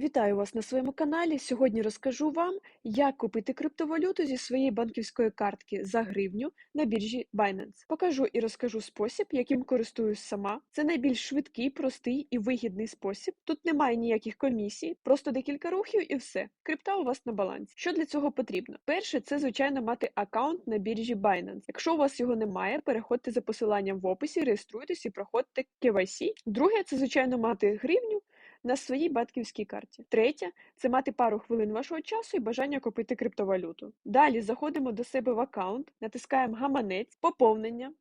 Вітаю вас на своєму каналі. Сьогодні розкажу вам, як купити криптовалюту зі своєї банківської картки за гривню на біржі Binance. Покажу і розкажу спосіб, яким користуюсь сама. Це найбільш швидкий, простий і вигідний спосіб. Тут немає ніяких комісій, просто декілька рухів і все. Крипта у вас на балансі. Що для цього потрібно? Перше, це звичайно мати аккаунт на біржі Binance. Якщо у вас його немає, переходьте за посиланням в описі, реєструйтесь і проходьте KYC. Друге, це звичайно мати гривню на своїй батьківській карті. Третє це мати пару хвилин вашого часу і бажання купити криптовалюту. Далі заходимо до себе в аккаунт, натискаємо гаманець, поповнення.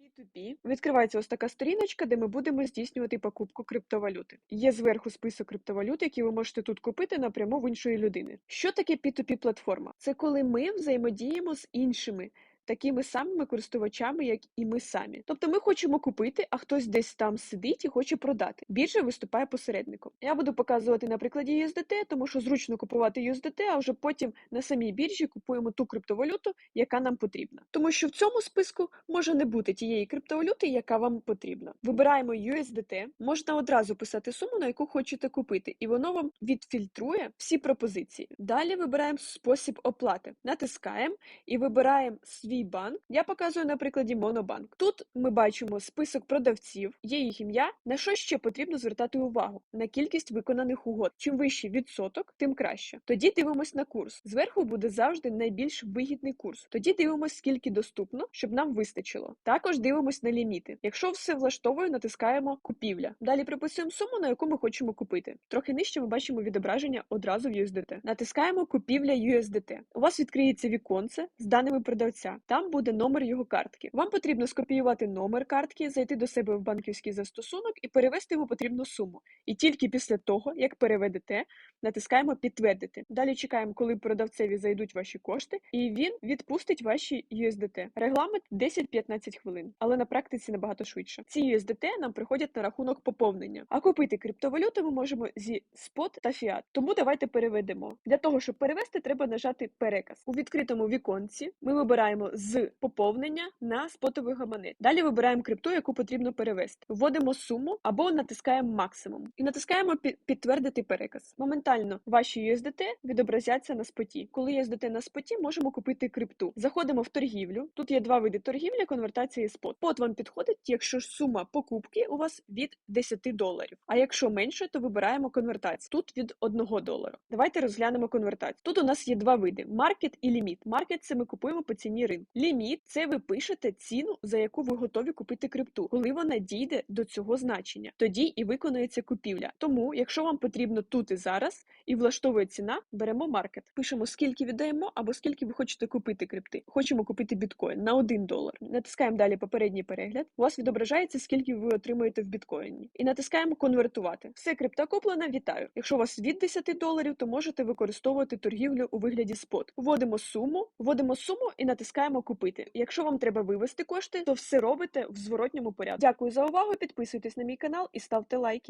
P2P. Відкривається ось така сторіночка, де ми будемо здійснювати покупку криптовалюти. Є зверху список криптовалют, які ви можете тут купити напряму в іншої людини. Що таке P2P платформа? Це коли ми взаємодіємо з іншими такими самими користувачами, як і ми самі. Тобто ми хочемо купити, а хтось десь там сидить і хоче продати. Біржа виступає посередником. Я буду показувати на прикладі USDT, тому що зручно купувати USDT, а вже потім на самій біржі купуємо ту криптовалюту, яка нам потрібна. Тому що в цьому списку може не бути тієї криптовалюти, яка вам потрібна. Вибираємо USDT, можна одразу писати суму, на яку хочете купити, і воно вам відфільтрує всі пропозиції. Далі вибираємо спосіб оплати, натискаємо і вибираємо свій банк. Я показую на прикладі Монобанк. Тут ми бачимо список продавців, є їх ім'я. На що ще потрібно звертати увагу? На кількість виконаних угод. Чим вищий відсоток, тим краще. Тоді дивимось на курс. Зверху буде завжди найбільш вигідний курс. Тоді дивимось, скільки доступно, щоб нам вистачило. Також дивимось на ліміти. Якщо все влаштовує, натискаємо купівля. Далі приписуємо суму, на яку ми хочемо купити. Трохи нижче ми бачимо відображення одразу в USDT. Натискаємо купівля USDT. У вас відкриється віконце з даними продавця. Там буде номер його картки. Вам потрібно скопіювати номер картки, зайти до себе в банківський застосунок і перевести йому потрібну суму. І тільки після того, як переведете, натискаємо підтвердити. Далі чекаємо, коли продавцеві зайдуть ваші кошти, і він відпустить ваші USDT. Регламент 10-15 хвилин, але на практиці набагато швидше. Ці USDT нам приходять на рахунок поповнення. А купити криптовалюту ми можемо зі спот та фіат. Тому давайте переведемо. Для того, щоб перевести, треба нажати переказ. У відкритому віконці ми вибираємо з поповнення на спотовий гаманець. Далі вибираємо крипту, яку потрібно перевести. Вводимо суму або натискаємо максимум і натискаємо пі- підтвердити переказ. Моментально ваші USDT відобразяться на споті. Коли USDT на споті, можемо купити крипту. Заходимо в торгівлю. Тут є два види торгівлі, конвертації і спот. Спот вам підходить, якщо сума покупки у вас від 10 доларів. А якщо менше, то вибираємо конвертацію. Тут від 1 долара. Давайте розглянемо конвертацію. Тут у нас є два види: маркет і ліміт. Маркет це ми купуємо по ціні ринку. Ліміт це ви пишете ціну, за яку ви готові купити крипту, коли вона дійде до цього значення. Тоді і виконується купівля. Тому, якщо вам потрібно тут і зараз і влаштовує ціна, беремо маркет. Пишемо скільки віддаємо або скільки ви хочете купити крипти. Хочемо купити біткоін на 1 долар. Натискаємо далі попередній перегляд. У вас відображається, скільки ви отримуєте в біткоїні. І натискаємо конвертувати. Все крипта куплена, вітаю. Якщо у вас від 10 доларів, то можете використовувати торгівлю у вигляді спот. Вводимо суму, вводимо суму і натискаємо купити. Якщо вам треба вивести кошти, то все робите в зворотньому порядку. Дякую за увагу. Підписуйтесь на мій канал і ставте лайки.